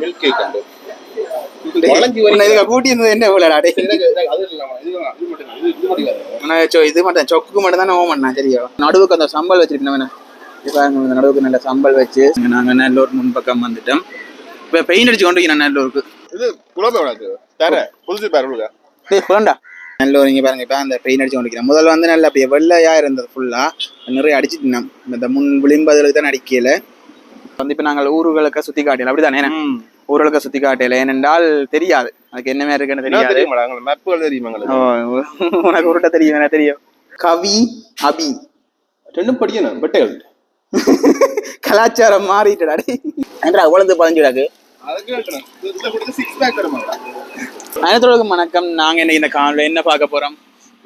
Milk cake உண்டு. வளைஞ்சு வரி- உன்னை இதுக்கு கூட்டி இருந்தது என்ன போலடா டே எனக்கு இது- அது இல்லாம இது வேணாம், இது மட்டும் தான். இது இது மட்டும் தான். நான் சொ- இது மட்டும் சொக்கு மட்டும் தான் ஓம் பண்ணா சரியா? நடுவுக்கு அந்த சம்பல் வச்சிருக்கேன் இப்போ இந்த நடுவுக்கு நல்ல சம்பல் வச்சு. நாங்கள் நல்லூர் முன்பக்கம் வந்துட்டோம். இப்போ பெயிண்ட் அடிச்சு கொண்டு வைக்கிறேன் நல்லூருக்கு. இது வேணாது தர புதுசு பேர் புலண்டா நல்லூர் இங்கே பாருங்க இப்போ அந்த பெயிண்ட் அடிச்சு கொண்டு முதல்ல வந்து நல்ல அப்படியே வெள்ளையாக இருந்தது ஃபுல்லாக நிறைய அடிச்சிட்டோம் இந்த முன் விளிம்பதுக்கு தான் அடிக்கல. வந்து இப்போ நாங்கள் ஊர்களுக்கு சுற்றி காட்டல அப்படிதானே ஊர்களுக்கு சுற்றி காட்டல ஏனென்றால் தெரியாது. அதுக்கு என்ன மாதிரி இருக்குன்னு தெரியாது. உனக்கு உருட்ட தெரியும் எனக்கு தெரியும். கவி அபி. ரெண்டும் படிக்கணும் பெட்டைகள் கலாச்சாரம் மாறிட்டுடா. ஏன்டா உழந்து பதிஞ்சுடாக்கு அனைத்தோடு வணக்கம். நாங்க இன்னைக்கு இந்த காணொலியில என்ன பார்க்க போறோம்?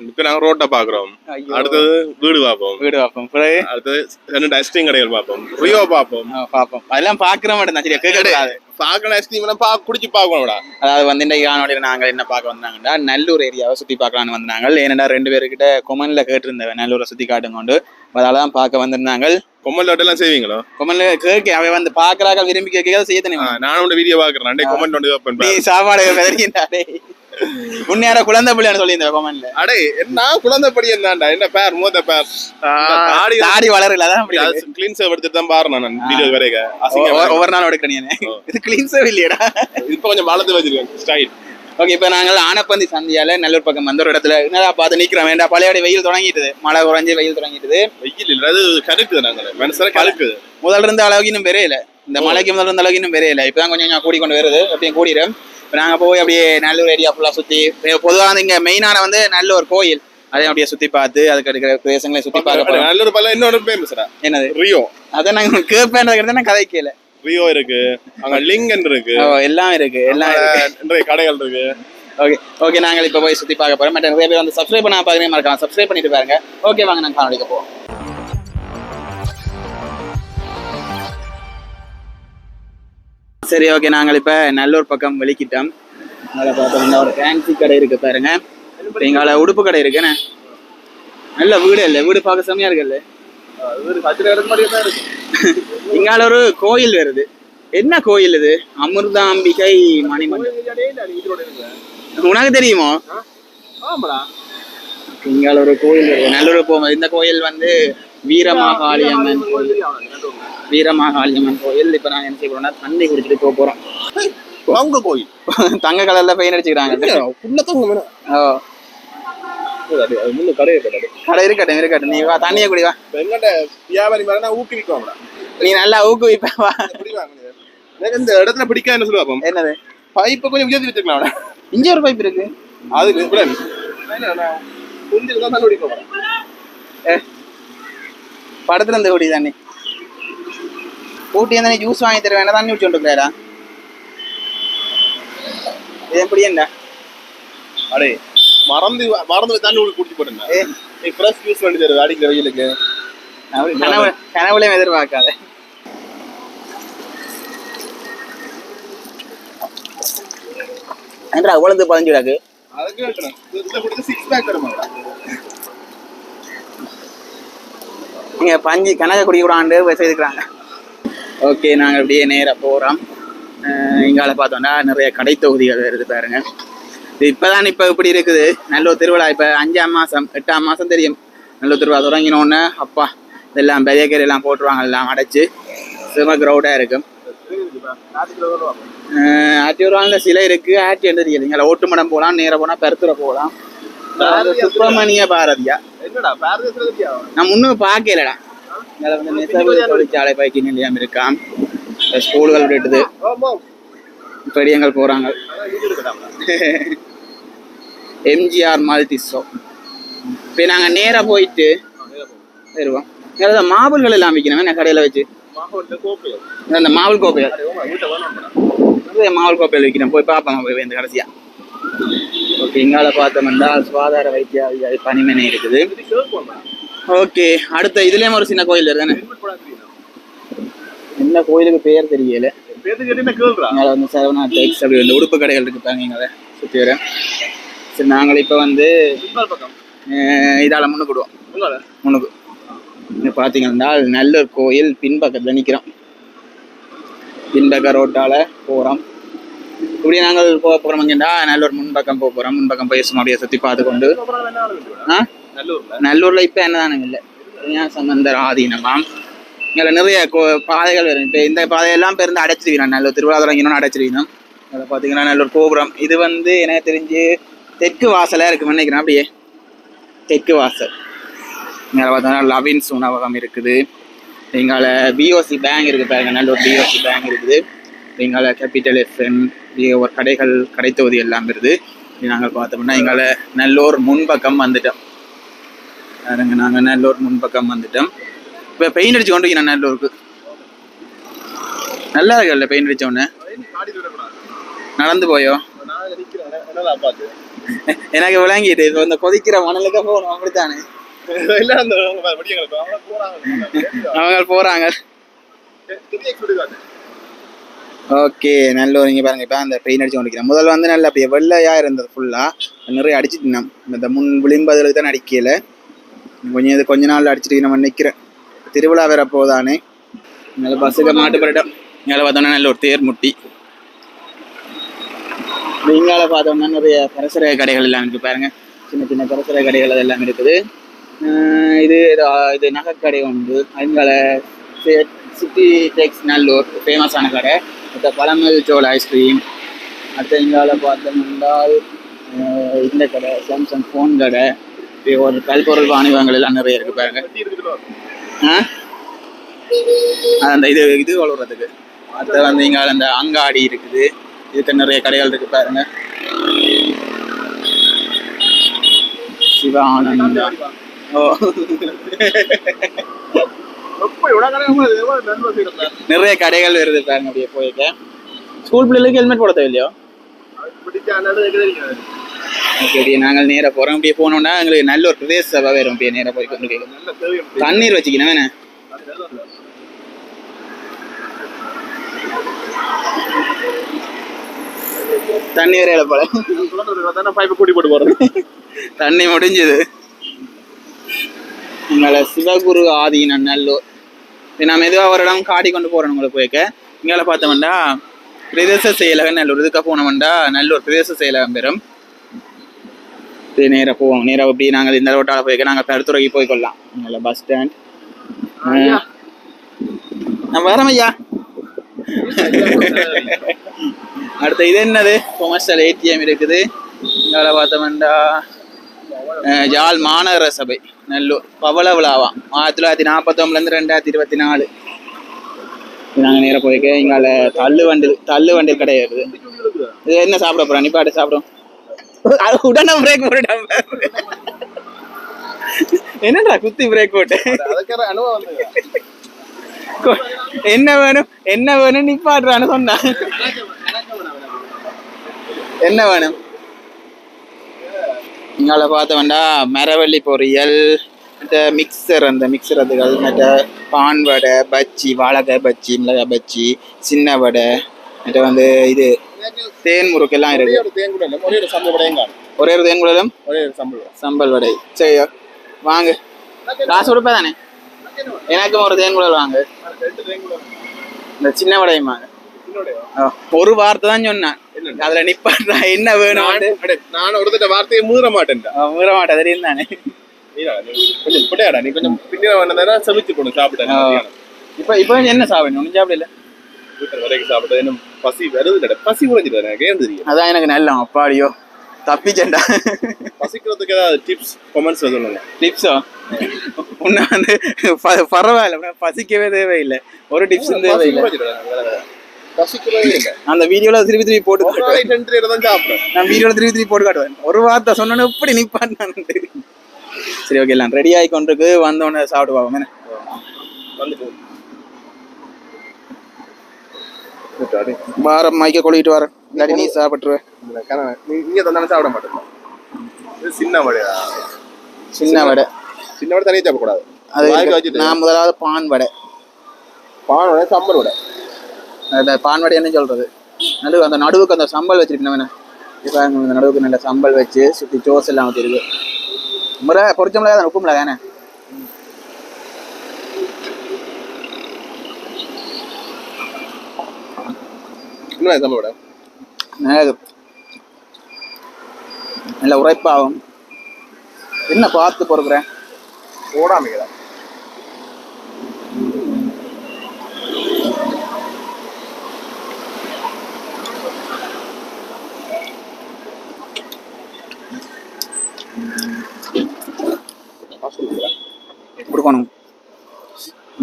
இப்போ நாங்க ரோட்டை பாக்குறோம். அடுத்தது வீடு பார்ப்போம் வீடு பார்ப்போம் பிறகு அடுத்தது ரெண்டு ஐஸ்கிரீம் கடைகள் பார்ப்போம் ரியோ பார்ப்போம் ஆ, பார்ப்போம் அதெல்லாம் பார்க்குற மட்டும் தான் சரியா கேட்கக்கூடாது பார்க்கணும் ஐஸ்கிரீம் எல்லாம் பா குடிச்சு பார்க்கணும்டா அதாவது வந்து இந்த காணொலியில் நாங்கள் என்ன பார்க்க வந்தாங்கன்னா நல்லூர் ஏரியாவை சுற்றி பார்க்கலான்னு வந்தாங்க ஏன்னா ரெண்டு பேருக்கிட்ட கொமனில் கேட்டிருந்தவன் நல்லூரை சுற்றி காட்டுங்கொண்டு அதனால தான் பார்க்க வந்திருந்தாங்க கொம்மல் எல்லாம் செய்வீங்களோ கொமனில் கேட்க அவன் வந்து பார்க்கறாங்க விரும்பி கேட்க செய்ய தெரியும் நானும் உங்க வீடியோ பாக்குறேன் அண்டே கமெண்ட் நீ சாப்பாடு உன்னையார குழந்தை பிள்ளைன்னு சொல்லியிருந்த கொமன்ல அடே நான் குழந்தை படி என்னடா என்ன பேர் மூத்த பேர்? தாடி தாடி வளரல அதான். கிளீன் சேவ் எடுத்துட்டு தான் பாரு நான் வீடியோ அசிங்க ஒவ்வொரு நாள் எடுக்கிறேன் இது கிளீன் சேவ் இல்லையடா. இப்ப கொஞ்சம் வளர்த்து வச்சிருக்கேன் ஸ்டைல் ஓகே இப்போ நாங்கள் ஆனப்பந்தி சந்தியால நல்லூர் பக்கம் வந்த ஒரு இடத்துல என்னடா பார்த்து நிக்கிறோம் வேண்டாம் பழையபடி வெயில் தொடங்கிட்டுது. மழை குறைஞ்சி வெயில் தொடங்கிட்டுது. வெயில் இல்ல அது கருக்குது நாங்க மனசுல கருக்குது. முதல்ல இருந்த அளவுக்கு இன்னும் பெரியல இந்த மலைக்கு முதல்ல இருந்த அளவுக்கு இன்னும் பெரியல இப்பதான் கொஞ்சம் கொஞ்சம் கூடி கொண்டு வருது. அப்படியே கூடிடும் இப்போ நாங்கள் போய் அப்படியே நல்லூர் ஏரியா ஃபுல்லாக சுற்றி பொதுவாக வந்து இங்கே மெயினான வந்து நல்லூர் கோயில். அதையும் அப்படியே சுற்றி பார்த்து அதுக்கு இருக்கிற பிரதேசங்களை சுற்றி பார்க்க போகிறோம் நல்ல ஒரு பல இன்னொரு ஃபேமஸ்டா என்னது? ரியோ. அதை நாங்கள் கேட்பேன்றதுக்கு நான் கதை கேளு ரியோ இருக்கு. அங்க லிங்கன் இருக்கு. எல்லாம் இருக்கு எல்லாம் நிறைய கடைகள் இருக்கு. ஓகே ஓகே நாங்கள் இப்போ போய் சுற்றி பார்க்க போகிறோம் மற்ற நிறைய பேர் வந்து சப்ஸ்கிரைப் பண்ண பார்க்குறேன் மறக்காம சப்ஸ்கிரைப் பண்ணிட்டு பாருங்க. ஓகே வாங்க நாங்கள் காணொலிக்க போவோம். சரி ஓகே நாங்கள் இப்போ நல்லூர் பக்கம் வெளிக்கிட்டோம். அதில் பார்த்தோம்னா ஒரு ஃபேன்சி கடை இருக்கு பாருங்க. எங்களோட உடுப்பு கடை இருக்குண்ணே நல்ல வீடு இல்லை வீடு பார்க்க செம்மையா இருக்குல்ல கட்டிட இங்கால ஒரு கோயில் வருது. என்ன கோயில் இது? அமிர்தாம்பிகை மணிமண்டபம். உனக்கு தெரியுமோ? இங்கால ஒரு கோயில் வருது. நல்லூர் போகும்போது இந்த கோயில் வந்து வீரமாகாளியம்மன் கோயில் வீரமாகாளியம்மன் கோயில் இப்போ நாங்கள் என்ன செய்ய தண்ணி குடிச்சிட்டு போக போகிறோம் அவங்க கோயில் தங்க கலர்ல பெயின் அடிச்சுக்கிறாங்க. ஓ. கடை இருக்கட்டும் இருக்கட்டும். நீ வா தண்ணியை குடி வா. எங்கட வியாபாரி மாதிரி நான் ஊக்குவிக்குவாங்கடா நீ நல்லா ஊக்குவிப்ப இந்த இடத்துல பிடிக்காதுன்னு சொல்லுவாப்போம் என்னது? பைப்பை கொஞ்சம் உயர்த்தி வச்சுக்கலாம் இங்க ஒரு பைப் இருக்கு. அதுக்கு நான் குந்தில் தான் தண்ணி குடிக்க போறேன். படத்துல இருந்து குடி தண்ணி ஊட்டி வந்து ஜூஸ் வாங்கி தருவேன் தண்ணி குடிச்சு இது எப்படி என்ன அடே மறந்து மறந்து தண்ணி குடி குடிச்சு போட்டேன் ஏ. நீ ஃப்ரெஷ் யூஸ் பண்ணி தருது அடிக்கிற வெயிலுக்கு. கனவு கனவுலையும் எதிர்பார்க்காத. என்றா உழந்து பதிஞ்சுடாக்கு? நீங்க பஞ்சு கணக்க குடிக்கூடாண்டு செய்துக்கிறாங்க. ஓகே நாங்கள் அப்படியே நேராக போகிறோம் இங்கால பார்த்தோம்னா நிறைய கடை தொகுதிகள் வருது பாருங்க. இது இப்போதான் இப்போ இப்படி இருக்குது. நல்லூர் திருவிழா. இப்போ அஞ்சாம் மாதம் எட்டாம் மாதம் தெரியும். நல்லூர் திருவிழா தொடங்கினோடனே அப்பா இதெல்லாம் பெரிய கீரை எல்லாம் போட்டுருவாங்க எல்லாம் அடைச்சு. சிம க்ரௌடாக இருக்கும். ஆட்டி வருவாங்க சிலை இருக்கு. ஆட்டி என்ன தெரியல இங்கே ஓட்டுமடம் போகலாம் நேராக போனால் பெருத்துற போகலாம் சுப்பிரமணிய பாரதியா நான் முன்னும் பார்க்கலடா. தொழிற்சாலை பைக்கு நிலையம் இருக்காம். இந்த ஸ்கூல்கள் விட்டுது பெரியங்கள் போகிறாங்க இருக்கட்டாம்டா எம்ஜிஆர் மல்டி ஷோ. இப்போ நாங்கள் நேராக போயிட்டு வருவோம். ஏதாவது மாவுள்கள் எல்லாம் விற்கணும் என்ன கடையில் வச்சு? அந்த மாவுள் கோப்பைகள். மாவுள் கோப்பைகள் விற்கிறேன் போய் பார்ப்போம் போய் இந்த கடைசியாக ஓகே இங்கால பார்த்தோம்னா சுகாதார வைத்திய அதிகாரி பணிமனை இருக்குது. ஓகே அடுத்த இதுலயும் ஒரு சின்ன கோயில் தானே என்ன கோயிலுக்கு பேர் தெரியல. இங்கே வந்து சரவணா டெக்ஸ் அப்படி வந்து உடுப்பு கடைகள் இருக்கு பாருங்க இங்கே சுற்றி வர. சரி நாங்கள் இப்போ வந்து இதால் இதால முன்னுக்குடுவோம். முன்னுக்கு இங்கே பார்த்தீங்கன்னா நல்லூர் கோயில் பின்பக்கத்தில் நிற்கிறோம் பின்பக்க ரோட்டால் போகிறோம் இப்படி நாங்கள் போக போகிறோம் இங்கேண்டா நல்லூர் முன்பக்கம் போக போகிறோம் முன்பக்கம் போய் சும்மா அப்படியே சுற்றி பார்த்து கொண்டு ஆ? நல்லூர்ல? நல்லூர்ல இப்போ என்னதானுங்க இல்லை? ஏன் சம்பந்தர் ஆதீனமாம் இங்கே நிறைய கோ- பாதைகள் வரும். இப்போ இந்த பாதையெல்லாம் இப்போ இருந்து அடைச்சிருக்கணும் நல்லூர் திருவிழா தொடங்கினோன்னு அடைச்சிருக்கணும் அதில் பார்த்தீங்கன்னா நல்லூர் கோபுரம். இது வந்து எனக்கு தெரிஞ்சு தெற்கு வாசலாக இருக்குன்னு நினைக்கிறேன். அப்படியே தெற்கு வாசல். இங்கே பார்த்தோம்னா லவின்ஸ் உணவகம் இருக்குது. எங்கால பிஓசி பேங்க் இருக்குது பாருங்க. நல்லூர் பிஓசி பேங்க் இருக்குது. எங்கால கேபிட்டல் எஃப்எம் ஒரு கடைகள் கடை தொகுதி எல்லாம் இது நாங்கள் பார்த்தோம்னா எங்கால நல்லூர் முன்பக்கம் வந்துட்டோம். பாருங்க நாங்கள் நல்லூர் முன்பக்கம் வந்துட்டோம். இப்போ பெயிண்ட் அடிச்சு கொண்டு இருக்கேன் நல்லூருக்கு. நல்லா இருக்குல்ல பெயிண்ட் அடிச்ச உடனே? நடந்து போயோ? எனக்கு விளங்கிட்டு இப்போ இந்த கொதிக்கிற மணலுக்கு போகணும் அப்படித்தானே? அவங்க போறாங்க. ஓகே நல்ல ஒரு இங்கே பாருங்க இப்போ அந்த பெயின் அடிச்சு கொண்டிருக்கிறேன். முதல்ல வந்து நல்ல அப்படியே வெள்ளையாக இருந்தது ஃபுல்லாக நிறைய அடிச்சிட்டு இந்த முன் விளிம்பதில் தான் அடிக்கல. கொஞ்சம் இது கொஞ்ச நாள் அடிச்சுட்டு நம்ம நிற்கிறேன் திருவிழா வேற போதானே. நல்ல பஸ்ஸுக்கு மாட்டுப்படம் இங்கே பார்த்தோம்னா நல்ல ஒரு தேர் முட்டி. இங்கால பார்த்தோம்னா நிறைய பரசர கடைகள் எல்லாம் இருக்குது பாருங்கள் சின்ன சின்ன பரசர கடைகள் அதெல்லாம் இருக்குது. இது இது- நகைக்கடை உண்டு அங்கால சிட்டி டெக்ஸ் நல்லூர் ஃபேமஸான கடை. அடுத்த பழமல் சோல் ஐஸ்கிரீம் அடுத்த இங்கால பார்த்தோம்னால் இந்த கடை சாம்சங் ஃபோன் கடை. ஒரு கல்பொருள் வாணிபங்கள் எல்லாம் நிறைய இருக்கு பாருங்க. அந்த இது இது வளர்றதுக்கு. அடுத்து வந்து இங்கே அந்த அங்காடி இருக்குது. இதுக்கு நிறைய கடைகள் இருக்கு பாருங்க. சிவானந்தா. ஓ. நிறைய கடைகள் வருது பாருங்க அப்படியே போயிருக்க ஸ்கூல் பிள்ளைகளுக்கு ஹெல்மெட் போட தேவையில்லையோ? ஓகே நாங்கள் நேராக போகிறோம் அப்படியே போனோம்னா எங்களுக்கு நல்ல ஒரு பிரதேச சபை வரும். அப்படியே நேராக போய் கொண்டு தண்ணீர் வச்சுக்கணும் வேணே தண்ணி வரையில போல பைப்பை கூட்டி போட்டு போறது தண்ணி முடிஞ்சுது. இங்கே சிவகுரு ஆதீன நல்லூர். இது நான் மெதுவாக ஒரு இடம் காடி கொண்டு போகிறோம் உங்களை போய்க்க. இங்கே பார்த்தோம்னா பிரதேச செயலகம் நல்லூர். இதுக்காக போனோம்னா நல்லூர் பிரதேச செயலகம் பெறும். இது நேராக போவோம். நேராக அப்படி நாங்கள் இந்த ரோட்டால் போய்க்க நாங்கள் கருத்துறைக்கு போய் கொள்ளலாம். இங்கே பஸ் ஸ்டாண்ட் நான் வரேன் ஐயா. அடுத்து இது என்னது? கொமர்ஷியல் ஏடிஎம் இருக்குது. இங்கே பார்த்தோம்னா அஹ், யாழ் மாநகர சபை நல்லூர். பவள விழாவா? ஆயிரத்தி தொள்ளாயிரத்தி நாற்பத்தொம்பதுலேருந்து ரெண்டாயிரத்தி இருபத்தி நாலு நாங்கள் நேராக போய்க்க எங்களால் தள்ளு வண்டு தள்ளு வண்டு கிடையாது. இது என்ன சாப்பிட போகிறோம் நிப்பாட்டு சாப்பிடும் உடனே பிரேக் போட்டு என்னடா குத்தி பிரேக் போட்டு? என்ன வேணும்? என்ன வேணும்? நிப்பாடுறான்னு சொன்னான். என்ன வேணும்? இங்கால பார்த்தோம்னா மரவள்ளி பொரியல் மற்ற மிக்சர் அந்த மிக்சர் அதுகள் மற்ற பான் வடை பஜ்ஜி வாழைக்காய் பஜ்ஜி மிளகாய் பஜ்ஜி சின்ன வடை மற்ற வந்து இது தேன் முறுக்கெல்லாம் ஒரே இருக்கு ஒரு ஒரே ஒரு சம்பளம் சம்பல் வடை. சரி வாங்க. காசு கொடுப்பா தானே? எனக்கும் ஒரு தேங்குழல் வாங்க. ரெண்டு தேங்குட இந்த சின்ன வடையும் வாங்க ஒரு வார்த்தை தான் சொன்னேன். அதுல நிப்பாட்டா என்ன வேணும் நான் ஒரு தட்ட வார்த்தையை மூற மாட்டேன்டா. மீற மாட்டேன் தெரியும் தானே. கொஞ்சம் இப்படியாடா நீ கொஞ்சம் பின்னிர வந்தா செமிச்சு போடும் சாப்பிட்டேன். இப்ப இப்ப என்ன சாப்பிடணும்? ஒன்றும் சாப்பிடல வீட்டில் வரைக்கும் சாப்பிட்டது இன்னும் பசி வருது பசி உறைஞ்சிட்டு எனக்கு ஏன் தெரியும்? அதான் எனக்கு நல்ல அப்பாடியோ தப்பிச்சேன்டா. பசிக்கிறதுக்கு ஏதாவது டிப்ஸ் கமெண்ட்ஸ் சொல்லுங்க. டிப்ஸோ உன்னை வந்து பரவாயில்ல பசிக்கவே தேவையில்லை. ஒரு டிப்ஸும் தேவையில்லை. இல்லை. அந்த வீடியோல திருப்பி திருப்பி போட்டு தான் சாப்பிடுறேன் நான் வீடியோல திருப்பி திருப்பி போட்டு காட்டுவேன். ஒரு வார்த்தை சொன்னோன்னு எப்படி நிப்பான்னு சரி ஓகே எல்லாம் ரெடி ஆகி கொண்டிருக்கு. வந்தோடனே சாப்பிட்டு பார்ப்போம். என்ன? வந்துட்டு பாரம் மைக்க கொள்ளிட்டு வரேன். இல்லாட்டி நீ சாப்பிட்டுருவேன் இந்த கனவு. நீ இங்கே தந்தாலும் சாப்பிட மாட்டேன் சின்ன வடையா சின்ன வடை. சின்ன வடை தனியாக சாப்பிடக்கூடாது. அது நான் முதலாவது பான் வடை. பான் வடை சம்பல் வடை. அந்த பான் வடை என்ன சொல்றது. நடுவு அந்த நடுவுக்கு அந்த சம்பல் வச்சிருக்கணும் இப்போ இந்த நடுவுக்கு நல்ல சம்பல் வச்சு சுற்றி சோஸ் எல்லாம் வச்சிருக்கு முறை பொரிச்ச மிளகா தானே உப்பு மிளகா தானே நம்மளோட நல்ல உரைப்பாகும் என்ன பார்த்து பொறுக்கிறேன் ஓடாமைகளா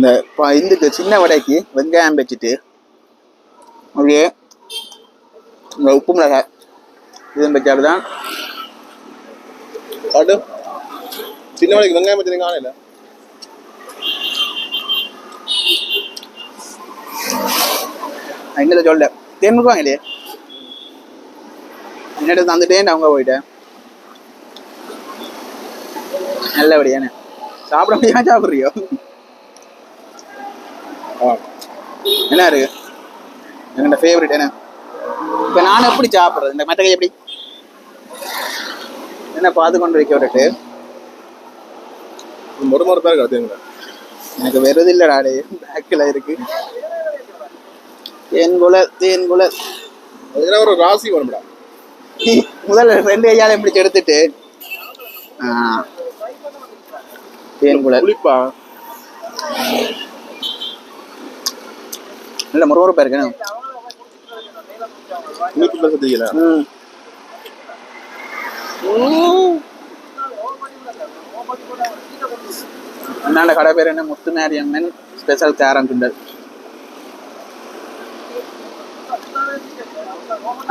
இந்த ப- இதுக்கு சின்ன வடைக்கு வெங்காயம் வச்சுட்டு அப்படியே இந்த உப்பு மிளகாய் இதுவும் வச்சால் தான் காட்டு சின்ன வழிக்கு வெங்காயம் பச்சனை காணல எங்களை சொல்ல தேன் கொடுப்பாங்க இல்லையே என்னட்டு தந்துட்டேன் அவங்க போயிட்டேன் நல்லபடியானே சாப்பிட முடியாம சாப்பிட்றியோ ஆ. என்ன இருக்கு என்னோட ஃபேவரட் என்ன? இப்போ நான் எப்படி சாப்பிட்றது? இந்த மட்டகை எப்படி? என்ன பார்த்து கொண்டு வைக்க விட்டுட்டு ஒரு முறை பேர் கற்றுங்களா எனக்கு வெறுது இல்லைடா டே பேக்கில் இருக்கு. தேன்குல தேன்குல அதுனா ஒரு ராசி வேணும்டா முதல்ல ரெண்டு கையால பிடிச்சு எடுத்துட்டு. ஆ. தேன்குல புளிப்பா? நல்ல முருகருப்பா இருக்கணும் பேச தெரியல. என்னோட கடை பேர் என்ன? முத்துமாரியம்மன் ஸ்பெஷல் கேரம் கிண்டல்.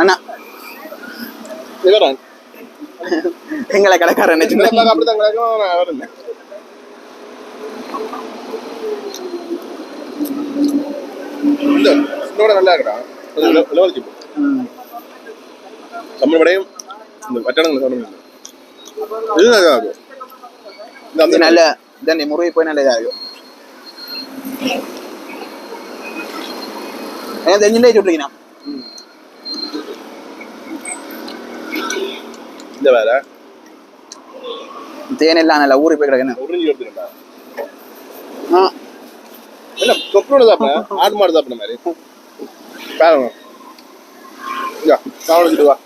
அண்ணா. எங்களை கடைக்காரன்? அப்படிதான் கிடக்கும் நான் வரல இந்த இன்னோட நல்லா இருக்கா அது லெவல் ஜிப் ம். தமிழ் வடையும் இந்த வட்டணங்களை சொன்னீங்க இது நல்லா இருக்கும் இந்த இது அந்த நல்ல இதான் முருகை போய் நல்ல இதாக இருக்கும் ஏன் தெரிஞ்சுட்டே சொல்றீங்கண்ணா இந்த வேற தேன் எல்லாம் நல்லா ஊறி போய் கிடக்குன்னு உறிஞ்சி எடுத்துக்கிட்டா ஆ என்ன தொப்போட சாப்பிட ஆடு மாடு சாப்பிட மாதிரி. பாருங்க சாப்பிட்டு வா.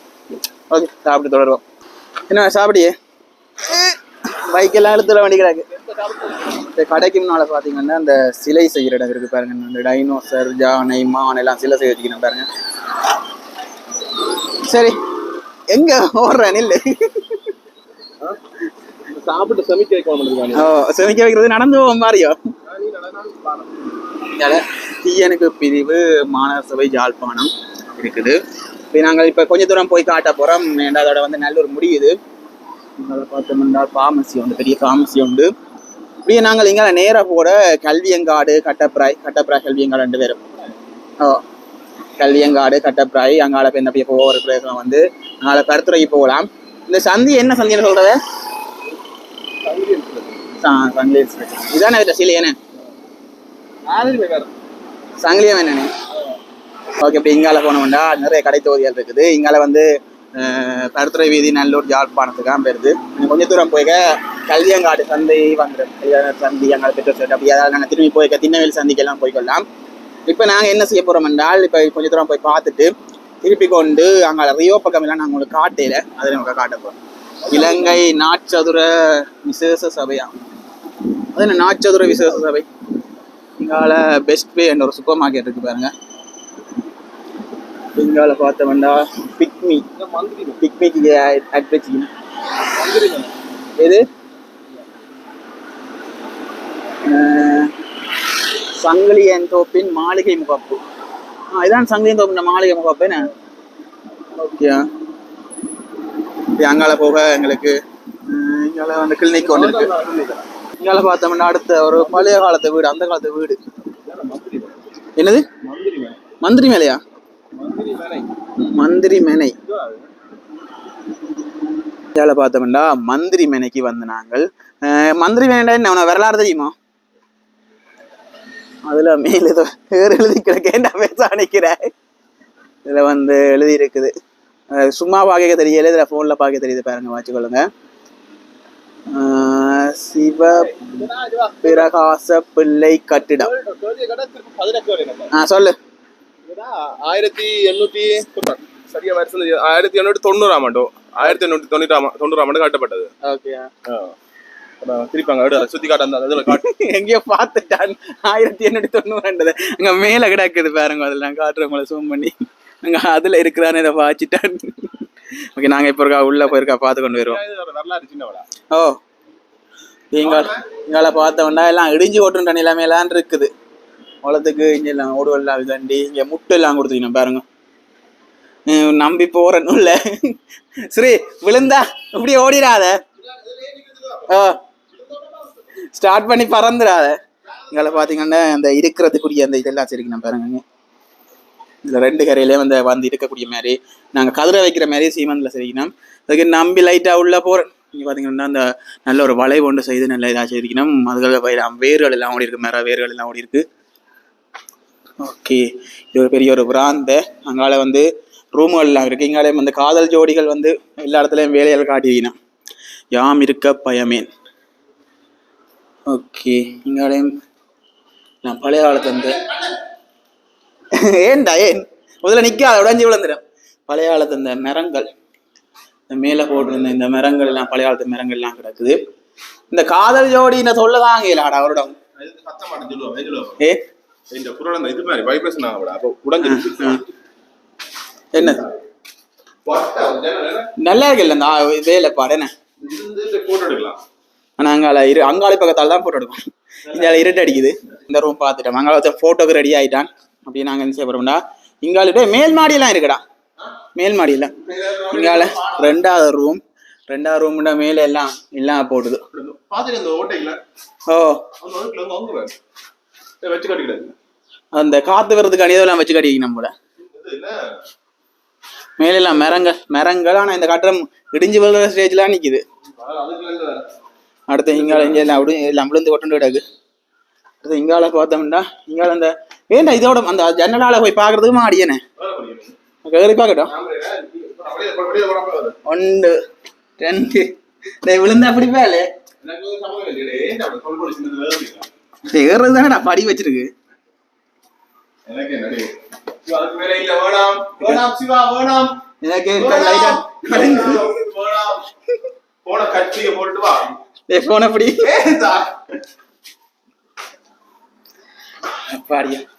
ஓகே சாப்பிட்டு தொடருவோம். என்ன சாப்பிடியே? பைக்கெல்லாம் எடுத்துட இந்த கடைக்கு முன்னால பார்த்தீங்கன்னா அந்த சிலை செய்கிற இடம் இருக்கு பாருங்க. அந்த டைனோசர் ஜானை மான் எல்லாம் சிலை செய்ய வச்சுக்கணும் பாருங்க. சரி எங்க ஓடுறேன் இல்லை சாப்பிட்டு சமைக்க வைக்க ஓ செமிக்க வைக்கிறது நடந்து போவோம் மாறியோ இதால தீயனுக்கு பிரிவு மாநகர சபை யாழ்ப்பாணம் இருக்குது. இப்போ நாங்கள் இப்போ கொஞ்ச தூரம் போய் காட்ட போகிறோம் அதோட வந்து நல்லூர் முடியுது அதை பார்த்தோம்னா ஃபார்மசி உண்டு பெரிய ஃபார்மசி உண்டு. இப்படியே நாங்கள் இங்கே நேராக போட கல்வியங்காடு கட்டப்பிராய் கட்டப்பிராய் கல்வியங்காடு ரெண்டு பேரும். ஓ கல்வியங்காடு கட்டப்பிராய் அங்கால பெண்ண போய் போகிற பிரதேசம் வந்து அங்கால கருத்துறைக்கு போகலாம். இந்த சந்தி என்ன சந்தின்னு சொல்கிறது சங்கிலி இதானே இதில் சிலையானே சங்கிலியா வேணே ஓகே இப்படி இங்கால போனோம்னா நிறைய கடை தொகுதிகள் இருக்குது. இங்கால வந்து அஹ், கருத்துறை வீதி நல்லூர் யாழ்ப்பாணத்துக்காக போயிருது இன்னும் கொஞ்சம் தூரம் போய்க்க கல்வியங்காடு சந்தை வந்துடும் சந்தி அங்கே பெற்றோர் ஸ்டேட் அப்படி அதாவது நாங்கள் திரும்பி போய்க்க திண்ணவேல் சந்திக்கெல்லாம் போய்க்கொள்ளலாம். இப்போ நாங்கள் என்ன செய்ய போகிறோம் என்றால் இப்போ கொஞ்சம் தூரம் போய் பார்த்துட்டு திருப்பி கொண்டு அங்கே ரியோ பக்கம் எல்லாம் நாங்கள் உங்களுக்கு காட்டையில் அதில் நமக்கு காட்ட போகிறோம் இலங்கை நாட்சதுர விசேஷ சபையா? அது என்ன நாட்சதுர விசேஷ சபை? இங்கால பெஸ்ட் வே என்ற ஒரு சூப்பர் மார்க்கெட் இருக்கு பாருங்க. இங்கால வேண்டா பிக்மி பிக்மிக்கு ஆட் எது? சங்கிலி சங்கிலியன் தோப்பின் மாளிகை முகப்பு. ஆ இதான் சங்கிலியன் தோப்பின் மாளிகை முகப்பு என்ன? ஓகே. அங்கால போக எங்களுக்கு இங்கால வந்து கிளினிக் ஒன்று இருக்கு. இங்கால பார்த்தோம்னா அடுத்த ஒரு பழைய காலத்து வீடு அந்த காலத்து வீடு. என்னது? மந்திரி மேலையா? மந்திரி மேனை இதால பார்த்தோம்னா மந்திரி மேனைக்கு வந்து நாங்கள் அஹ், மந்திரி மேனை என்ன வரலாறு தெரியுமா? அதுல மேல ஏதோ பேர் எழுதி கிடக்கேன் பேச நினைக்கிறேன் இதுல வந்து எழுதி இருக்குது சும்மா பார்க்க தெரியல இதுல போன்ல பார்க்க தெரியுது. பாருங்க வச்சுக்கொள்ளுங்க சிவ பிரகாச பிள்ளை கட்டிடம். சொல்லு. ஆயிரத்தி எண்ணூத்தி சரியா வருஷம். ஆயிரத்தி எண்ணூத்தி தொண்ணூறாம் ஆண்டு. ஆயிரத்தி எண்ணூத்தி தொண்ணூறாம் தொண்ணூறாம் ஆண்டு கட்டப்பட்டது. திருப்பாங்க விடு சுத்தி காட்ட அந்த இதுல காட்டு. எங்கேயோ பார்த்துட்டான். ஆயிரத்தி எண்ணூத்தி தொண்ணூறு அங்க மேல கிடக்குது பாருங்க அதில் நான் காட்டுறேன் உங்களை zoom பண்ணி. அங்க அதுல இருக்கிறான்னு இதை வாச்சிட்டான் ஓகே நாங்க இப்போ இருக்கா உள்ள போயிருக்கா பார்த்து கொண்டு வருவோம். ஓ நீங்கள் எங்களை பார்த்தோம்னா எல்லாம் இடிஞ்சு ஓட்டுன்ற நிலைமை எல்லாம் இருக்குது. உலகத்துக்கு இங்கே எல்லாம் ஓடுவெல்லாம் இதண்டி இங்கே முட்டு எல்லாம் கொடுத்துக்கணும் பாருங்க. நம்பி போறேன்னு இல்ல ஸ்ரீ விழுந்தா இப்படி ஓடிடாத ஓ ஸ்டார்ட் பண்ணி பறந்துடாத இங்கே பார்த்தீங்கன்னா அந்த இருக்கிறதுக்குரிய அந்த இதெல்லாம் சரிக்கணும் பாருங்க. இதில் ரெண்டு கரையிலே வந்து வந்து இருக்கக்கூடிய மாதிரி நாங்கள் கதிரை வைக்கிற மாதிரி சீமந்தில் சரிக்கணும் அதுக்கு நம்பி லைட்டாக உள்ளே போகிறேன் இங்கே பார்த்தீங்கன்னா அந்த நல்ல ஒரு வளைவு ஒன்று செய்து நல்ல இதாக செய்திருக்கணும் அதுக்காக வேர்கள் எல்லாம் ஓடி இருக்கு மேலே வேர்கள் எல்லாம் ஓடி இருக்கு. ஓகே இது ஒரு பெரிய ஒரு பிராந்த. அங்கால வந்து ரூம்கள்லாம் எல்லாம் இருக்கு. இங்காலே வந்து காதல் ஜோடிகள் வந்து எல்லா இடத்துலையும் வேலைகள் காட்டியிருக்கணும் யாம் இருக்க பயமேன். ஓகே இங்காலையும் நான் பழைய காலத்து வந்து ஏன்டா ஏன்? முதல்ல நிற்காத உடஞ்சி விழுந்துடும் பழைய காலத்து இந்த மரங்கள் இந்த மேலே போட்டிருந்த இந்த மரங்கள் எல்லாம் பழைய காலத்து மரங்கள் எல்லாம் கிடக்குது. இந்த காதல் ஜோடி இந்த சொல்ல அவரிடம் மாட்டேன் சொல்லுவாங்க சொல்லுவாங்க ஏ? இந்த குரல் இது மாதிரி வைப்ரேஷன் ஆகக்கூடாது அப்போ உடஞ்சிருக்கு என்னது என்ன? நல்லா இருக்குல்ல இந்த ஆ- வேலை பாடு என்ன? ஆனால் அங்கால இரு அங்காளி பக்கத்தால் தான் போட்டோ எடுக்கும் இந்த இருட்டு அடிக்குது. இந்த ரூம் பார்த்துட்டோம். அங்கால ஃபோட்டோக்கு ரெடி ஆயிட்டான். அப்படி நாங்கள் என்ன செய்ய போகிறோம்டா இங்கால மேல் மாடியெல்லாம் இருக்குடா. மேல் மாடியில். இங்கால ரெண்டாவது ரூம் ரெண்டாவது ரூம்ட மேலே எல்லாம் எல்லாம் ஓட்டைங்களா ஓ. அந்த காத்து வர்றதுக்கு அணியதெல்லாம் வச்சு கட்டிக்கணும் போல. இது என்ன மேலே எல்லாம் மரங்கள் மரங்கள் ஆனால் இந்த கட்டடம் இடிஞ்சு விழுற ஸ்டேஜ்லாம் நிற்கிது வந்து அடுத்து இங்கால இங்கே எல்லாம் அப்படி எல்லாம் விழுந்து கொண்டு கிடக்கு. அடுத்து இங்கால பார்த்தோம்னா இங்கால அந்த ஏன்டா இதோட அந்த ஜன்னலால போய் பார்க்கறதுக்கு மாடியனே. கேறி வருது. ஒன்று ரெண்டு. டேய் விழுந்தா அப்படி பேலே. ஏறது தானே படி வச்சிருக்கு. எனக்கு. போன கட்சியை போட்டு வா. போன அப்படி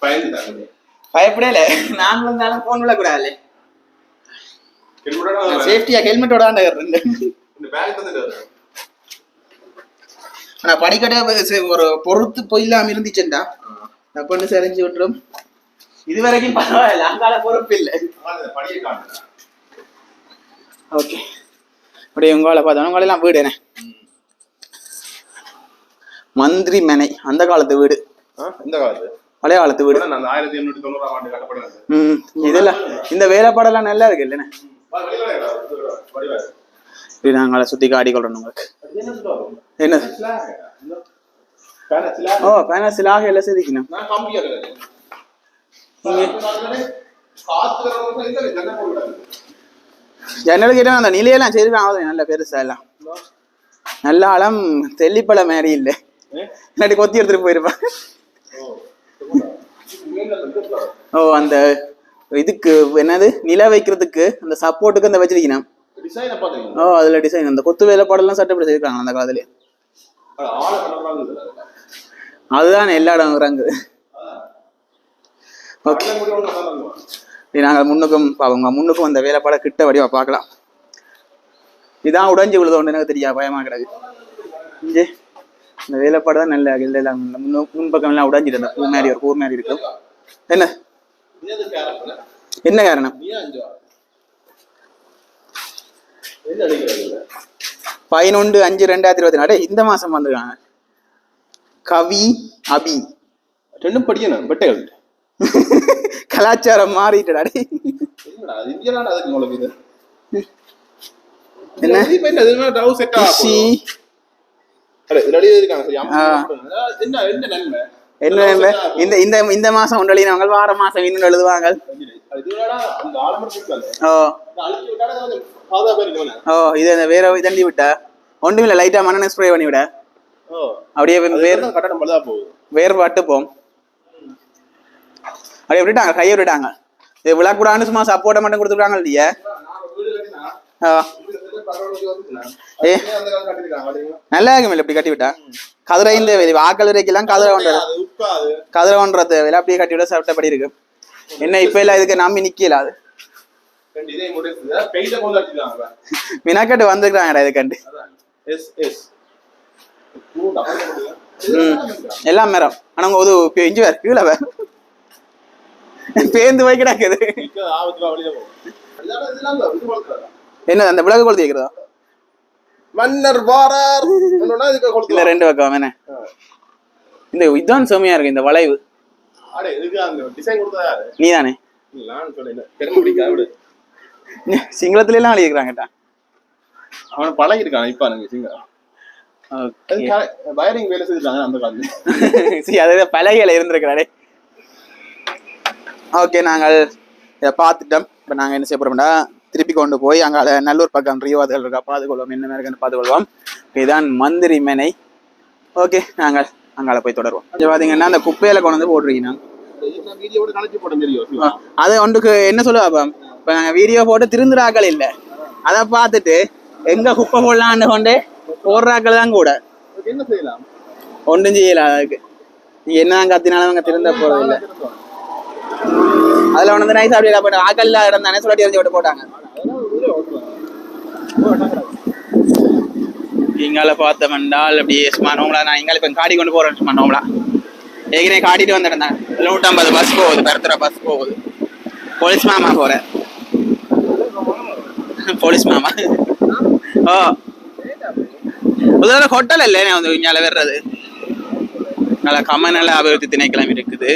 பயந்துட்டாங்க. பயப்படல. நான் விழுந்தாலும் போன் என்னோட நான் சேஃப்டியா ஹெல்மெட்டோட தான். ஆனா படிக்கட்டே ஒரு பொறுத்து போயில்லாம இருந்துச்சுண்டா. அப்பன்னு செறிஞ்சு விட்டுரும். இது வரைக்கும் பரவாயில்ல அங்கால பொறுப்பு இல்லை. ஓகே. அப்படியே உங்களை பார்த்தோம் உங்களெல்லாம் வீடு என்ன? மந்திரி மனை அந்த காலத்து வீடு. இந்த காலத்து? பழைய காலத்து வீடு ஆயிரத்தி எண்ணூற்றி தொண்ணூறாம் ஆண்டு கட்டப்பட்டது. ம் இதெல்லாம் இந்த வேலைப்பாடெல்லாம் நல்லா இருக்கு இல்லைண்ணே. இப்படி நாங்களை சுற்றி காட்டி கொள்ளணும் உங்களுக்கு. அது என்ன சொல்லுவாங்க? என்ன சிலாக. இந்த பேன சிலாக. ஓ பேனசிலாக எல்லாம் செதுக்கணும் ஜன்னல் கிட்ட அந்த நிலையெல்லாம் சரி ஆகுது நல்ல பெருசா எல்லாம். நல்ல ஆழம் தெல்லிப்பழ மாதிரி இல்லை? இல்லாட்டி கொத்தி எடுத்துட்டு போயிருப்பான் ஓ. மீன்ல இருந்து எடுத்துட்டு வா. ஓ அந்த இதுக்கு என்னது? நில வைக்கிறதுக்கு அந்த சப்போர்ட்டுக்கு அந்த வச்சிருக்கணும் பாத்தீங்களா? ஓ அதுல டிசைன் அந்த கொத்து வேலைப்பாடெல்லாம் சட்டப்படி செய்யிருக்காங்க அந்த காலத்துல. அதுதான் எல்லா இடம் இறங்குது ஓகே. நாங்கள் முன்னுக்கும் பாவங்க முன்னுக்கும் அந்த வேலைப்பாட கிட்ட வடிவா பார்க்கலாம். இதான் உடைஞ்சு விழுது ஒன்று எனக்கு தெரியா பயமா கிடக்கு. இங்கே இந்த வேலைப்பாடு தான் நல்ல இல்லை முன்பக்கம் எல்லாம் உடைஞ்சிட்டு அந்த பூ மாதிரி ஒரு பூ மாதிரி இருக்கும். என்ன? என்ன காரணம்? பதினொன்று அஞ்சு ரெண்டாயிரத்தி இருபத்தி நாலு. இந்த மாசம் வந்திருக்காங்க. கவி அபி. ரெண்டும் படிக்கணும் பெட்டைகள் கலாச்சாரம் மாறிட்டடா என்ன? என்ன. என்ன என்ன நன்மை? என்ன? இந்த இந்த இந்த மாசம் ஒன்றழினவங்க வார மாசம் இன்னும் எழுதுவாங்க ஓ. ஓ இது அந்த வேற தண்டி விட்டா? ஒன்றும் இல்லை லைட்டா மண்ணெண்ணெய் ஸ்ப்ரே பண்ணி விட. அப்படியே போகுது. வேறுபாட்டு போம். அப்படியே விட்டுட்டாங்க கையை விட்டுட்டாங்க. இது விழாக்கூடான்னு சும்மா சப்போர்ட்டை மட்டும் கொடுத்துருக்காங்க இல்லையா. ஏ. நல்லா இருக்கும் இப்படி கட்டி விட்டா கதிரை இந்த ஆக்கள் வரைக்கெல்லாம் கதிரை கொண்டது. கதிரை கொன்ற தேவையில்ல அப்படியே கட்டி விட சாப்பிட்டபடி இருக்கு என்ன இப்ப எல்லாம் இதுக்கு நம்பி நிக்கல அது. மினாக்கட்டு வந்துருக்காங்கடா இதுக்கண்டு எல்லாம் மரம். ஆனா உங்க ஒரு இஞ்சி வேற கீழே வேற. பேந்து போய் கிடக்குது. என்ன அந்த விளக்கு கொளுத்தி வைக்கிறதா மன்னர் வாரார். இல்ல ரெண்டு பக்கம் என்ன? இந்த இதுதான் செம்மையா இருக்கு இந்த வளைவு. பிடிக்காத விடு. சிங்களத்துல எல்லாம் எழுதிக்கிறாங்கட்டா அவன் பழகி இருக்கான் இப்ப எனக்கு சிங்க. வயரிங் வேலை செஞ்சுட்டாங்க அந்த காலத்துல. சரி அது பலகையில இருந்திருக்கிறாரே. ஓகே நாங்கள் இதை பார்த்துட்டோம். இப்போ நாங்கள் என்ன செய்ய போறோம்னா திருப்பி கொண்டு போய் அங்கே நல்லூர் பக்கம் ரியோவாதுகள் இருக்கா? பார்த்துக்கொள்வோம். என்ன இருக்குன்னு பார்த்துக்கொள்வோம். இதுதான் மந்திரி மேனை. ஓகே நாங்கள் அங்கால போய் தொடருவோம். பார்த்தீங்கன்னா அந்த குப்பையில கொண்டு வந்து போட்டிருக்கீங்க. அது ஒன்றுக்கு என்ன சொல்லுவா இப்போ நாங்கள் வீடியோ போட்டு திருந்துறாக்கள் இல்லை. அதை பார்த்துட்டு எங்க குப்பை போடலான்னு கொண்டு போடுறாக்கள் தான் கூட. என்ன செய்யலாம்? ஒன்றும் செய்யல அதுக்கு. நீ என்னதான் கத்தினாலும் அவங்க திருந்த போறது இல்ல அதுல ஒன்று நைஸ் அப்படி போட்டு ஆக்கல்ல இடம் தானே சொல்லி எரிஞ்சு விட்டு போட்டாங்க. இங்கால பார்த்தமென்றால் அப்படியே சும்மா நோம்பலா நான் இங்கால இப்போ காடி கொண்டு போறேன் சும்மா நோம்பலா ஏற்கனவே காட்டிட்டு வந்துட்டேன் நூற்றம்பது பஸ் போகுது பரத்துற பஸ் போகுது. போலீஸ் மாமா போறேன் போலீஸ் மாமா. ஓ. முதல்ல ஹோட்டல் இல்லை வந்து இங்கால வர்றது நல்லா கமநல அபிவிருத்தி திணைக்களம் இருக்குது.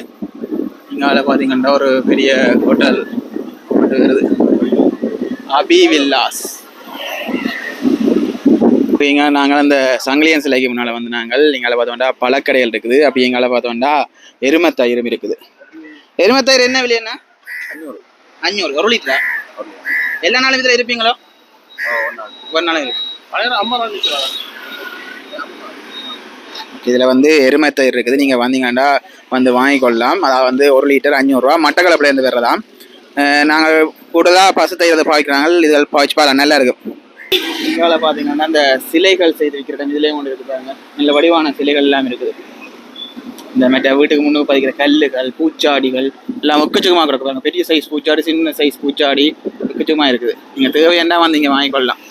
இங்கால பார்த்தீங்கன்னா ஒரு பெரிய ஹோட்டல் வருது அபி வில்லாஸ். இப்போ நாங்கள் அந்த சங்கிலியன் சிலைக்கு முன்னால் வந்து நாங்கள் இங்கால பார்த்தோம்டா பழக்கடைகள் இருக்குது. அப்படி எங்கால பார்த்தோம்டா எருமத்தயிரும் இருக்குது. எருமத்தயிர் என்ன விலை என்ன அஞ்சூறு அஞ்சூறு ஒரு லிட்டரா? எல்லா நாளும் இதில் இருப்பீங்களோ? ஒரு நாளும் இருக்கு பழைய அம்மா நாள் நிற்கிறாங்க இதில் வந்து எருமைத்தயிர் இருக்குது. நீங்கள் வந்தீங்கன்னா வந்து வாங்கிக்கொள்ளலாம். அதாவது வந்து ஒரு லிட்டர் அஞ்சூறுரூவா மட்டக்களப்புலேருந்து வர்றதாம். நாங்கள் கூடுதலாக பசு தயிர் அதை பாய்க்கிறாங்க இதில் பாய்ச்சி பாருங்க நல்லா இருக்கும் இங்கால பார்த்தீங்கன்னா அந்த சிலைகள் செய்து வைக்கிற இடம் இதுலேயும் கொண்டு இருக்கு பாருங்க. நல்ல வடிவான சிலைகள் எல்லாம் இருக்குது. இந்த மெட்ட வீட்டுக்கு முன்னுக்கு பதிக்கிற கல்லுகள் பூச்சாடிகள் எல்லாம் ஒக்கச்சக்கமாக கிடக்கு பாருங்க. பெரிய சைஸ் பூச்சாடி சின்ன சைஸ் பூச்சாடி ஒக்கச்சக்கமாக இருக்குது. நீங்கள் தேவையான வந்து இங்கே வாங்கிக்கொள்ளலாம்.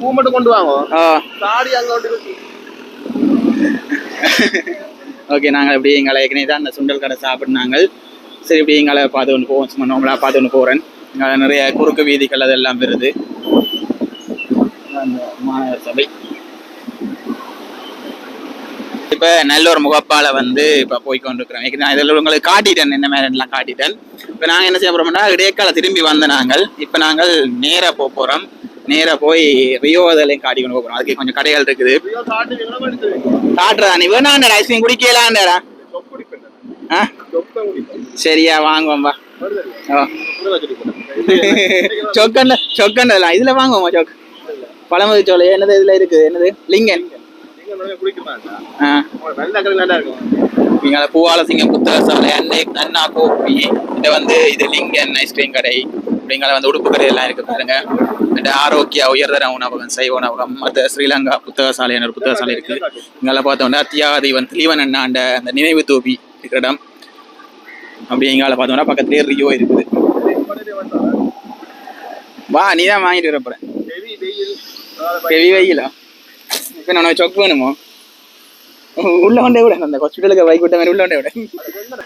பூ மட்டும் கொண்டு வாங்க ஆ தாடி அங்க ஒன்று இருக்கு ஓகே நாங்கள் இப்படி எங்களை ஏற்கனவே தான் அந்த சுண்டல் கடை சாப்பிட்னாங்க. சரி இப்படி எங்களை பார்த்து ஒன்று போவோம். சும்மா நார்மலாக பார்த்து ஒன்று போகிறேன் எங்களை நிறைய குறுக்கு வீதிகள் அதெல்லாம் வருது. அந்த மாநகர சபை. இப்போ நல்ல ஒரு முகப்பால வந்து இப்போ போய் கொண்டிருக்கிறோம் நான் இதில் உங்களுக்கு காட்டிட்டேன். என்ன மாதிரி எல்லாம் காட்டிட்டேன். இப்போ நாங்கள் என்ன செய்ய போகிறோம்னா இடையக்கால திரும்பி வந்த நாங்கள். இப்போ நாங்கள் நேராக போக போகிறோம் நேராக போய் ரியோ அதெல்லாம் காட்டி கொண்டு போகிறோம் அதுக்கு கொஞ்சம் கடைகள் இருக்குது. ஐயோ தாண்டி விளம்ப எடுத்து காட்டுறா நீ. வேணாண்டா ஐஸ்கிரீம் குடிப்பேன். ஆ? சரியா வாங்குவோம்பா சொக்கண்ட சொக்கண்டலாம் இதுல வாங்குவோமா சொக்? பழமுதி சோலை என்னது இதுல இருக்குது என்னது? லிங்கன். இங்கே பூவாலசிங்கம் புத்தக சாலை அன்னை அண்ணா கோப்பி இது வந்து இது லிங்கன் ஐஸ்கிரீம் கடை. அப்படிங்கிற வந்து உடுப்பு கடை எல்லாம் இருக்கு பாருங்க. இந்த ஆரோக்கியா உயர்தர உணவகம் சைவ உணவகம் மற்ற ஸ்ரீலங்கா புத்தக சாலை ஒரு புத்தக சாலை இருக்கு. இங்கெல்லாம் பார்த்தோம்னா தியாகதீவன் திலீவன் அண்ணா அந்த அந்த நினைவு தூபி இருக்கிற இடம். அப்படி இங்கால பார்த்தோம்னா பக்கத்துலேயே ரியோ இருக்குது. வா நீ தான் வாங்கிட்டு வர போறேன் ஹெவி வெயில். இப்போ நான் சொக் வேணுமோ? உள்ள கொண்டே விட. அந்த ஹாஸ்பிட்டலுக்கு பைக் விட்ட மாதிரி உள்ள கொண்டே விட.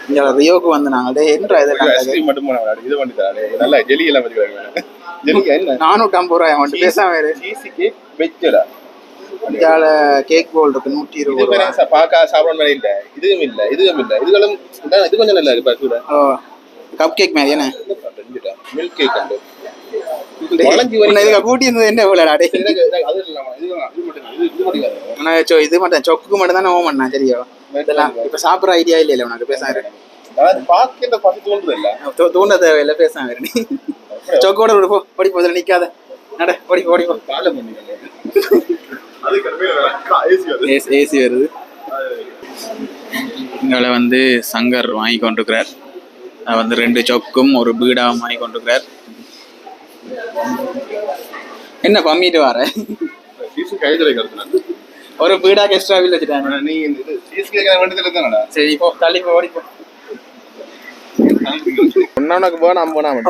இங்க ரியோக்கு வந்து நாங்கள் என்ன இதெல்லாம் ஐஸ்கிரீம் மட்டும் போன இது பண்ணி தராரு நல்லா ஜெலி எல்லாம் வச்சுக்கிறாங்க ஜெலி என்ன? நானூற்றி ஐம்பது ரூபாய் அவன்ட்டு பேசாம வேறு சீசி கேக் வெஜ்ஜடா. இந்தியாவில் கேக் போல் இருக்கு நூற்றி இது இருபது ரூபா வேற பார்க்க சாப்பிட மாதிரி இல்ல. இதுவும் இல்ல இதுவும் இல்ல. இதுகளும் இது கொஞ்சம் நல்லா இருக்கு கப் கேக் மாதிரி என்ன மில்க் கேக் அந்த இது மட்டும் இது மட்டும். உனக்கு தானே ஓம் பண்ணா சரியா இதெல்லாம் இப்போ சாப்பிட்ற ஐடியா இல்லை உனக்கு இல்ல. தூ- தூண்ட தேவையில்லை பேசாம சொக்கோட விடு போ. ஓடி போதில் நிக்காத. நட ஓடி ஓடி போ. காலை பண்ணிக்கல அதுக்கு ஏசி வருது. இங்கே வந்து சங்கர் வாங்கி கொண்டிருக்கிறார். வந்து ரெண்டு சொக்கும் ஒரு பீடாவும் வாங்கி கொண்டிருக்கிறார். என்ன பம்மிட்டு வர? ஒரு பீடாக்கு எக்ஸ்ட்ரா பில் வச்சுட்டாங்க நீ இந்த இது சீசு கேட்கற வேண்டியதுல தானடா? சரி இப்போ தள்ளி போ ஓடி போ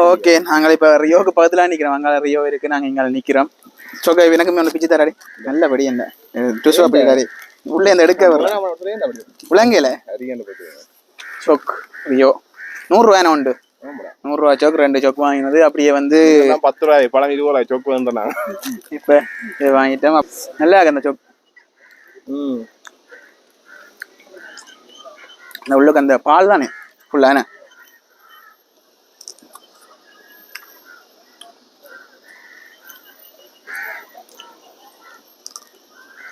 ஓகே நாங்கள் இப்போ ரியோக்கு பக்கத்தில் நிற்கிறோம் அங்கே ரியோ இருக்கு நாங்கள் இங்கே நிற்கிறோம் சொக்க எனக்கு ஒன்று பிச்சு தராடி நல்லபடி என்ன? டுசு அப்படி தராடி உள்ளே இந்த எடுக்க வர உலங்கையில் சொக் ரியோ. நூறுரூவாயான உண்டு? நூறுரூவா சொக் ரெண்டு சொக் வாங்கினது. அப்படியே வந்து பத்து ரூபாய் பழம் இருபது ரூபாய் சொக்கு வந்தேன். இப்போ இது வாங்கிட்டோம் நல்லா இருக்கு அந்த சொக் ம். இந்த உள்ளுக்கு அந்த பால் தானே? ஃபுல்லான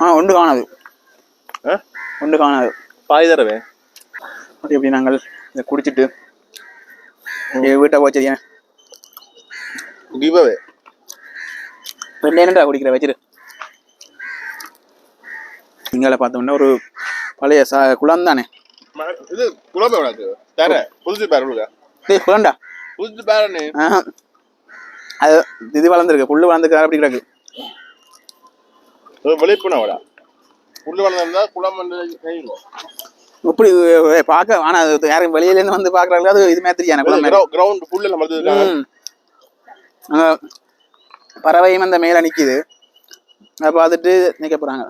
ஆ ஒன்று காணாது? ஒன்று காணாது. பாய் தரவே. ஓகே இப்படி நாங்கள் இதை குடிச்சிட்டு வீட்டை போச்சு கிவ்அவே ரெண்டு என்னடா குடிக்கிற வச்சிரு இங்கே பார்த்தோம்னா ஒரு பழைய சா குளம் தானே இது உனக்கு தர புதுசு பேர் டேய் குளம்டா புதுசு பேரனு. அது இது வளர்ந்துருக்கு புல்லு வளர்ந்துருக்கு அப்படி கிடக்கு வெளிப்புனவடா புல்லு வளர்ந்தா குளம் வந்து இப்படி பார்க்க ஆனா அது யாரும் வெளியில இருந்து வந்து பாக்குறாங்க அது இது மாதிரி தெரியாது. கிரவுண்ட் புல்ல நம்ம பறவையும் அந்த மேல நிக்குது. அதை பார்த்துட்டு நிக்க போறாங்க.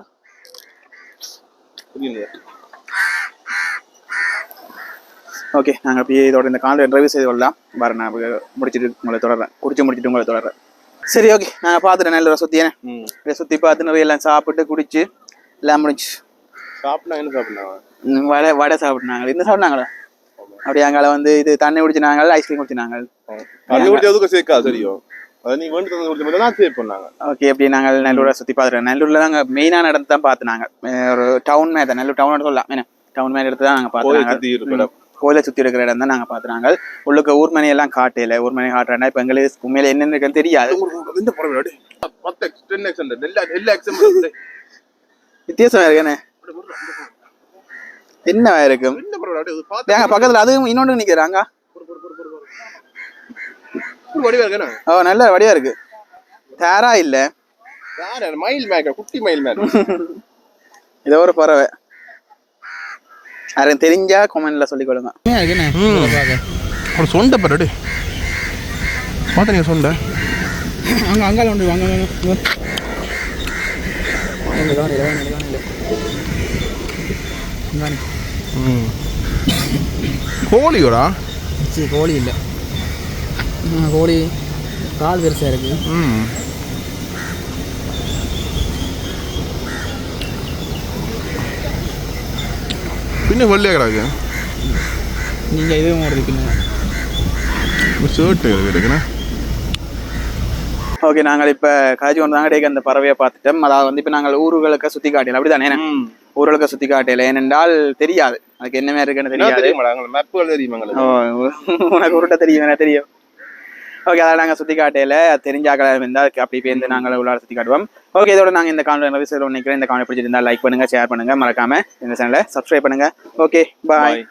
ஓகே நாங்கள் அப்படியே இதோட இந்த காலை ட்ரைவ் செய்து கொள்ளலாம். பாரு நான் முடிச்சிட்டு உங்களை தொடர்றேன். குடிச்சு முடிச்சிட்டு உங்களை தொடர்றேன். சரி ஓகே. நாங்கள் பார்த்துட்டேன் நல்ல சுற்றியேன் சுற்றி பார்த்து நிறைய எல்லாம் சாப்பிட்டு குடிச்சு எல்லாம் முடிச்சு சாப்பிட்டா என்ன சாப்பிட்டாங்க ம், வடை வடை சாப்பிட்டாங்க என்ன சாப்பிட்டாங்களா அப்படியே அங்கால வந்து இது தண்ணி குடிச்சினாங்க ஐஸ்கிரீம் குடிச்சினாங்க. அது குடிச்சு எதுக்கும் சேர்க்கா தெரியும். அது நீ வேண்டு தந்து குடிச்ச மாதிரி தான் சேவ் பண்ணாங்க. ஓகே அப்படி நாங்கள் நல்லூரை சுற்றி பார்த்துருக்கோம். நல்லூரில் நாங்கள் மெயினான இடத்த தான் பார்த்து நாங்கள் ஒரு டவுன் மேத நல்லூர் டவுன் சொல்லலாம். என்ன? டவுன் மேல எடுத்து தான் நாங்கள் பார்த்துனாங்க. சுத்தி இருக்கிற இடம். கோயிலை சுற்றி இருக்கிற இடம் தான் நாங்கள் பார்த்துனாங்க. உள்ளுக்கு ஊர்மனை எல்லாம் காட்டையில் ஊர்மனை காட்டுறேன்னா இப்போ எங்களுக்கு உண்மையில என்னென்ன இருக்குன்னு தெரியாது. வித்தியாசம் இருக்குண்ணே என்ன இருக்கும் பக்கத்தில் அதுவும் இன்னொன்று ஓ நல்ல வடிவா இருக்கு. தேரா இல்லை. மயில் மேக்க குட்டி மயில் மேக்க ஏதோ ஒரு பறவை. யாரும் தெரிஞ்சா கொமெண்ட்ல சொல்லிக் கொடுங்க. ஒரு சொண்டை பரடு பார்த்தீங்க சொண்டை. அங்க அங்கால உண்டு வாங்க கோழியோடா சரி கோழி இல்லை கோழி கால் பெருசாக இருக்குது ம் பின்ன வெள்ளையா கிடக்கு நீங்கள் இதுவும் ஒரு இருக்குங்க ஷர்ட் இருக்குண்ணா ஓகே நாங்கள் இப்போ காஜி டேக்கு அந்த பறவையை பார்த்துட்டோம் அதாவது வந்து இப்போ நாங்கள் ஊர்களுக்கு சுற்றி காட்டல அப்படிதானே ஊர்களுக்கு சுற்றி காட்டல. ஏனென்றால் தெரியாது. அதுக்கு என்ன மாதிரி இருக்குன்னு தெரியாது. உனக்கு உருட்ட தெரியும் எனக்கு தெரியும். ஓகே அதை நாங்கள் சுற்றி காட்டையில் தெரிஞ்சாக்கள இருந்தால் அதுக்கு அப்படி பேருந்து நாங்கள் உள்ளார சுற்றி காட்டுவோம். ஓகே இதோட நாங்கள் இந்த நிறைவு செய்யணும் நினைக்கிறேன் இந்த காணொலி பிடிச்சிருந்தா லைக் பண்ணுங்க ஷேர் பண்ணுங்க. மறக்காம இந்த சேனலை சப்ஸ்கிரைப் பண்ணுங்க. Okay bye.